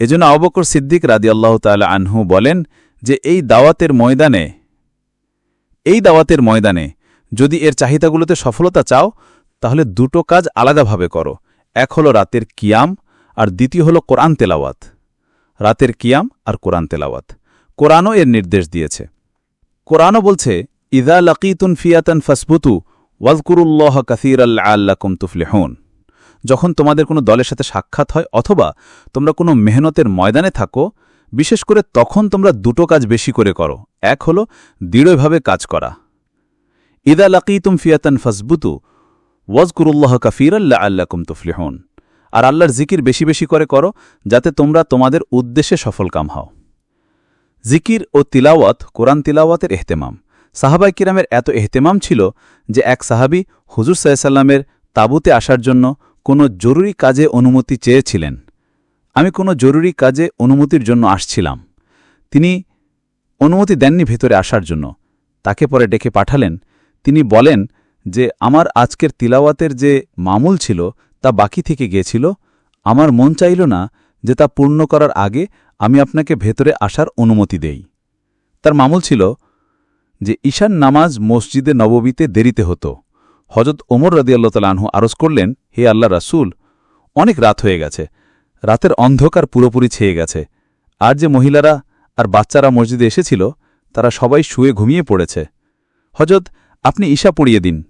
এজন্য আবকর সিদ্দিক রাদি আল্লাহ তাল আনহু বলেন যে, এই দাওয়াতের ময়দানে, এই দাওয়াতের ময়দানে যদি এর চাহিদাগুলোতে সফলতা চাও, তাহলে দুটো কাজ আলাদাভাবে করো। এক হলো রাতের কিয়াম, আর দ্বিতীয় হলো কোরআন তেলাওয়াত। রাতের কিয়াম আর কোরআন তেলাওয়াত। কোরআনও এর নির্দেশ দিয়েছে। কোরআনও বলছে ইদা লকিতুন ফিয়াতান ফাসবুতু ওয়াজকুরুল্লাহ কাসির আল্লাহ আল্লাকুম তুফলেহন। যখন তোমাদের কোনো দলের সাথে সাক্ষাৎ হয় অথবা তোমরা কোনো মেহনতের ময়দানে থাকো, বিশেষ করে তখন তোমরা দুটো কাজ বেশি করে করো। এক হলো দৃঢ়ভাবে কাজ করা। ইদা লাকিতুম ফিয়াতান ফাসবুতু, ওয়াজকুরুল্লাহ কাফিরাল্লা আল্লাকুম তুফলিহন। আর আল্লাহর জিকির বেশি বেশি করে করো, যাতে তোমরা তোমাদের উদ্দেশ্যে সফলকাম হও। জিকির ও তিলাওয়াত কোরআন তিলাওয়াতের এহতেমাম। সাহাবাই কিরামের এত এহতেমাম ছিল যে এক সাহাবি হুজুর সাল্লামের তাবুতে আসার জন্য কোনো জরুরি কাজে অনুমতি চেয়েছিলেন। আমি কোনো জরুরি কাজে অনুমতির জন্য আসছিলাম। তিনি অনুমতি দেননি ভেতরে আসার জন্য। তাকে পরে ডেকে পাঠালেন। তিনি বলেন যে, আমার আজকের তিলাওয়াতের যে মামুল ছিল, তা বাকি থেকে গিয়েছিল। আমার মন চাইল না যে তা পূর্ণ করার আগে আমি আপনাকে ভেতরে আসার অনুমতি দেই। তার মামুল ছিল যে, ঈশান নামাজ মসজিদে নববীতে দেরিতে হতো। হজরত ওমর রদিয়াল্লাহতালাহু আরজ করলেন হে আল্লাহ রাসুল, অনেক রাত হয়ে গেছে। রাতের অন্ধকার পুরোপুরি ছেয়ে গেছে। আর যে মহিলারা আর বাচ্চারা মসজিদে এসেছিল, তারা সবাই শুয়ে ঘুমিয়ে পড়েছে। হজরত, আপনি ঈশা পড়িয়ে দিন।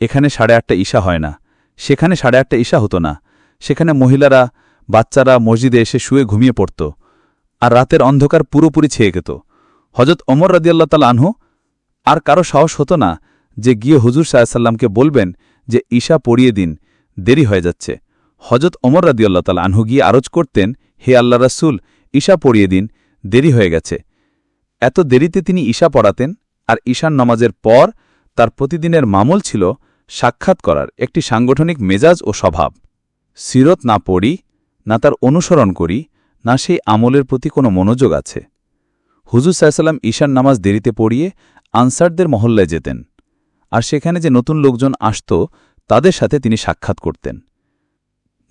এখানে সাড়ে আটটা ঈশা হয় না। সেখানে সাড়ে আটটা ঈশা হতো না। সেখানে মহিলারা, বাচ্চারা মসজিদে এসে শুয়ে ঘুমিয়ে পড়ত। আর রাতের অন্ধকার পুরোপুরি ছেয়ে গেত। হজরত ওমর রদিয়াল্লা তাল আনহু, আর কারও সাহস হতো না যে গিয়ে হুজুর সাহায্যাল্লামকে বলবেন যে ঈশা পড়িয়ে দিন, দেরি হয়ে যাচ্ছে। হজরত ওমর রাদিউল্লাহ তাল আনহু গিয়ে আরজ করতেন, হে আল্লাহ রাসুল, ঈশা পড়িয়ে দিন, দেরি হয়ে গেছে। এত দেরিতে তিনি ঈশা পড়াতেন, আর ঈশান নমাজের পর তার প্রতিদিনের মামল ছিল সাক্ষাৎ করার একটি সাংগঠনিক মেজাজ ও স্বভাব। সিরত না পড়ি, না তার অনুসরণ করি, না সেই আমলের প্রতি কোনো মনোযোগ আছে। হুজুর সাহসাল্লাম ঈশান নামাজ দেরিতে পড়িয়ে আনসারদের মহল্লায় যেতেন। আর সেখানে যে নতুন লোকজন আসত, তাদের সাথে তিনি সাক্ষাৎ করতেন।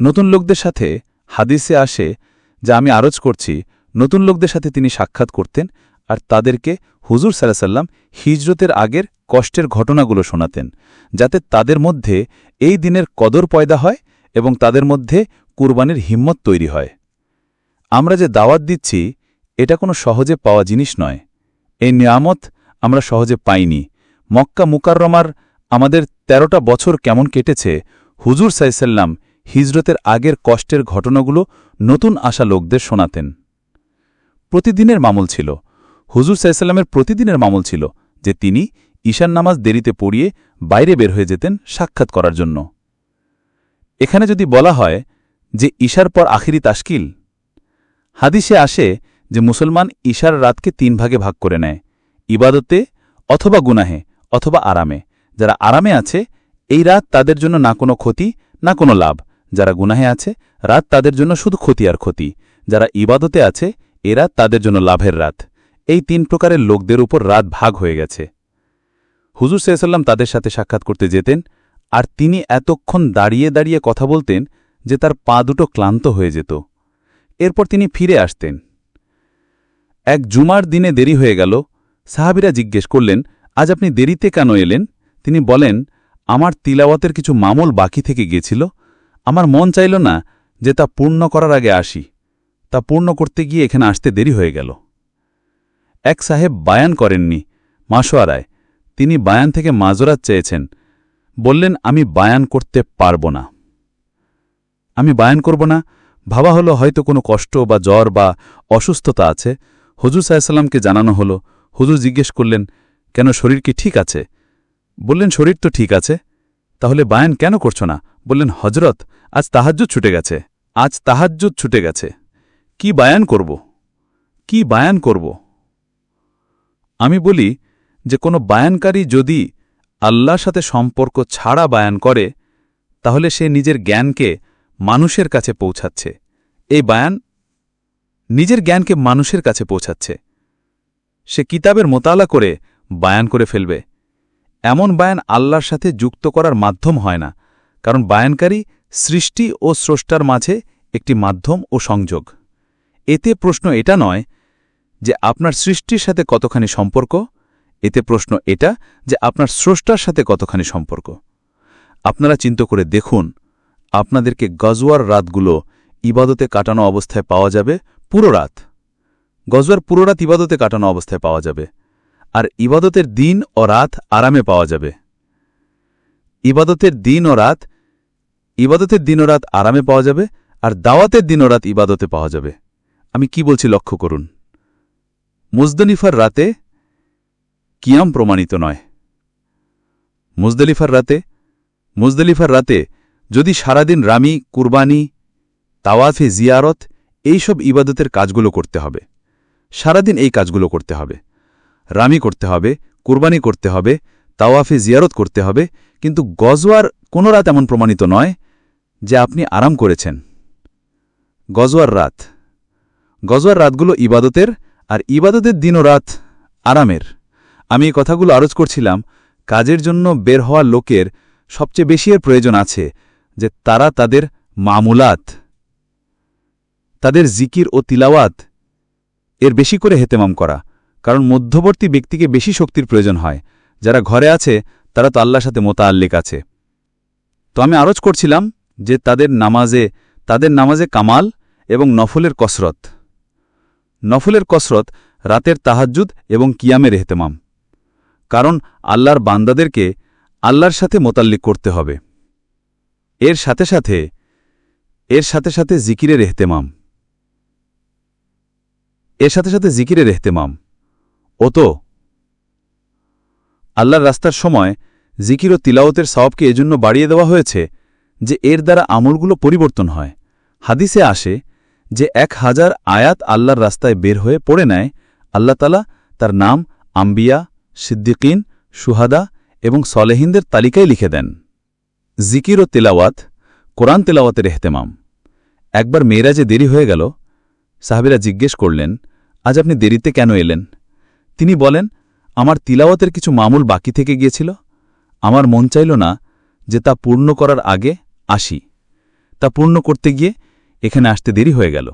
নতুন লোকদের সাথে হাদিসে আসে যা আমি আরজ করছি, নতুন লোকদের সাথে তিনি সাক্ষাৎ করতেন আর তাদেরকে হুজুর সাল্লাম হিজরতের আগের কষ্টের ঘটনাগুলো শোনাতেন, যাতে তাদের মধ্যে এই দিনের কদর পয়দা হয় এবং তাদের মধ্যে কুরবানির হিম্মত তৈরি হয়। আমরা যে দাওয়াত দিচ্ছি, এটা কোনো সহজে পাওয়া জিনিস নয়। এই নিয়ামত আমরা সহজে পাইনি। মক্কা মুকাররমার আমাদের ১৩টা বছর কেমন কেটেছে, হুজুর সাইসাল্লাম হিজরতের আগের কষ্টের ঘটনাগুলো নতুন আসা লোকদের শোনাতেন। প্রতিদিনের মামুল ছিল। হুজুর সাইসাল্লামের প্রতিদিনের মামুল ছিল যে তিনি ঈশান নামাজ দেরিতে পড়িয়ে বাইরে বের হয়ে যেতেন সাক্ষাৎ করার জন্য। এখানে যদি বলা হয় যে ঈশার পর আখিরি তাস্কিল হাদিসে আসে যে মুসলমান ঈশার রাতকে তিন ভাগে ভাগ করে নেয়, ইবাদতে অথবা গুনাহে। অথবা আরামে। যারা আরামে আছে, এই রাত তাদের জন্য না কোনো ক্ষতি, না কোনো লাভ। যারা গুনাহে আছে, রাত তাদের জন্য শুধু ক্ষতি আর ক্ষতি। যারা ইবাদতে আছে, এ রাত তাদের জন্য লাভের রাত। এই তিন প্রকারের লোকদের উপর রাত ভাগ হয়ে গেছে। হুজুর সাইসাল্লাম তাদের সাথে সাক্ষাৎ করতে যেতেন আর তিনি এতক্ষণ দাঁড়িয়ে দাঁড়িয়ে কথা বলতেন যে তার পা দুটো ক্লান্ত হয়ে যেত। এরপর তিনি ফিরে আসতেন। এক জুমার দিনে দেরি হয়ে গেল। সাহাবিরা জিজ্ঞেস করলেন আজ আপনি দেরিতে কেন এলেন? তিনি বলেন, আমার তিলাওয়াতের কিছু মামুল বাকি থেকে গিয়েছিল। আমার মন চাইল না যে তা পূর্ণ করার আগে আসি। তা পূর্ণ করতে গিয়ে এখানে আসতে দেরি হয়ে গেল। এক সাহেব বায়ান করেননি, মাসোয়ারায়। তিনি বায়ান থেকে মাজরাত চেয়েছেন। বললেন, আমি বায়ান করতে পারব না। আমি বায়ান করব না, ভাবা হলো হয়তো কোনো কষ্ট বা জ্বর বা অসুস্থতা আছে। হুজুর সাহেসাল্লামকে জানানো হলো। হুজুর জিজ্ঞেস করলেন কেন শরীর কি ঠিক আছে? বললেন, শরীর তো ঠিক আছে। তাহলে বায়ান কেন করছ না? বললেন হজরত আজ তাহাজ্জুদ ছুটে গেছে। আজ তাহাজ্জুদ ছুটে গেছে। কি বায়ান করব? কি বায়ান করব? আমি বলি যে, কোনো বায়ানকারী যদি আল্লাহর সাথে সম্পর্ক ছাড়া বায়ান করে, তাহলে সে নিজের জ্ঞানকে মানুষের কাছে পৌঁছাচ্ছে। এই বায়ান নিজের জ্ঞানকে মানুষের কাছে পৌঁছাচ্ছে। সে কিতাবের মোতালা করে বায়ান করে ফেলবে। এমন বায়ান আল্লাহর সাথে যুক্ত করার মাধ্যম হয় না, কারণ বায়ানকারী সৃষ্টি ও স্রষ্টার মাঝে একটি মাধ্যম ও সংযোগ। এতে প্রশ্ন এটা নয় যে আপনার সৃষ্টির সাথে কতখানি সম্পর্ক, এতে প্রশ্ন এটা যে আপনার স্রষ্টার সাথে কতখানি সম্পর্ক। আপনারা চিন্তা করে দেখুন, আপনাদেরকে গজওয়ার রাতগুলো ইবাদতে কাটানো অবস্থায় পাওয়া যাবে পুরো রাত। গজওয়ার পুরো রাত ইবাদতে কাটানো অবস্থায় পাওয়া যাবে। আর ইবাদতের দিন ও রাত আরামে পাওয়া যাবে। ইবাদতের দিন ও রাত, ইবাদতের দিন ও রাত আরামে পাওয়া যাবে আর দাওয়াতের দিন ও রাত ইবাদতে পাওয়া যাবে। আমি কি বলছি লক্ষ্য করুন। মুজদলিফার রাতে কিয়াম প্রমাণিত নয়। মুজদলিফার রাতে মুজদলিফার রাতে যদি সারাদিন রামি, কুরবানি, তাওয়াফে, জিয়ারত, এইসব ইবাদতের কাজগুলো করতে হবে। সারাদিন এই কাজগুলো করতে হবে। রামি করতে হবে, কুরবানি করতে হবে, তাওয়াফে জিয়ারত করতে হবে, কিন্তু গজওয়ার কোনো রাত এমন প্রমাণিত নয় যে আপনি আরাম করেছেন। গজওয়ার রাত। গজওয়ার রাতগুলো ইবাদতের, আর ইবাদতের দিন ও রাত আরামের। আমি এই কথাগুলো আরজ করছিলাম, কাজের জন্য বের হওয়া লোকের সবচেয়ে বেশি এর প্রয়োজন আছে যে তারা তাদের মামুলাত, তাদের জিকির ও তিলাওয়াত এর বেশি করে হেতেমাম করা। কারণ মধ্যবর্তী ব্যক্তিকে বেশি শক্তির প্রয়োজন হয়। যারা ঘরে আছে, তারা তো আল্লাহর সাথে মোতাল্লিক আছে। তো আমি আরজ করছিলাম যে তাদের নামাজে তাদের নামাজে কামাল এবং নফলের কসরত। নফলের কসরত রাতের তাহাজ্জুদ এবং কিয়ামের এহতেমাম। কারণ আল্লাহর বান্দাদেরকে আল্লাহর সাথে মোতাল্লিক করতে হবে। এর সাথে সাথে, এর সাথে সাথে জিকিরের এহতেমাম। এর সাথে সাথে জিকিরের এহতেমাম। ও তো আল্লাহর রাস্তার সময় জিকির ও তিলাওতের সওয়াবকে এজন্য বাড়িয়ে দেওয়া হয়েছে যে এর দ্বারা আমলগুলো পরিবর্তন হয়। হাদিসে আসে যে এক হাজার আয়াত আল্লাহর রাস্তায় বের হয়ে পড়ে নেয়, আল্লাহ তালা তার নাম আম্বিয়া, সিদ্দিকিন, সুহাদা এবং সলেহিনদের তালিকায় লিখে দেন। জিকির ও তেলাওয়াত কোরআন তেলাওয়াতের এহতেমাম। একবার মেয়েরা যে দেরি হয়ে গেল, সাহাবিরা জিজ্ঞেস করলেন, আজ আপনি দেরিতে কেন এলেন? তিনি বলেন, আমার তিলাওয়াতের কিছু মামুল বাকি থেকে গিয়েছিল। আমার মন চাইল না যে তা পূর্ণ করার আগে আসি। তা পূর্ণ করতে গিয়ে এখানে আসতে দেরি হয়ে গেল।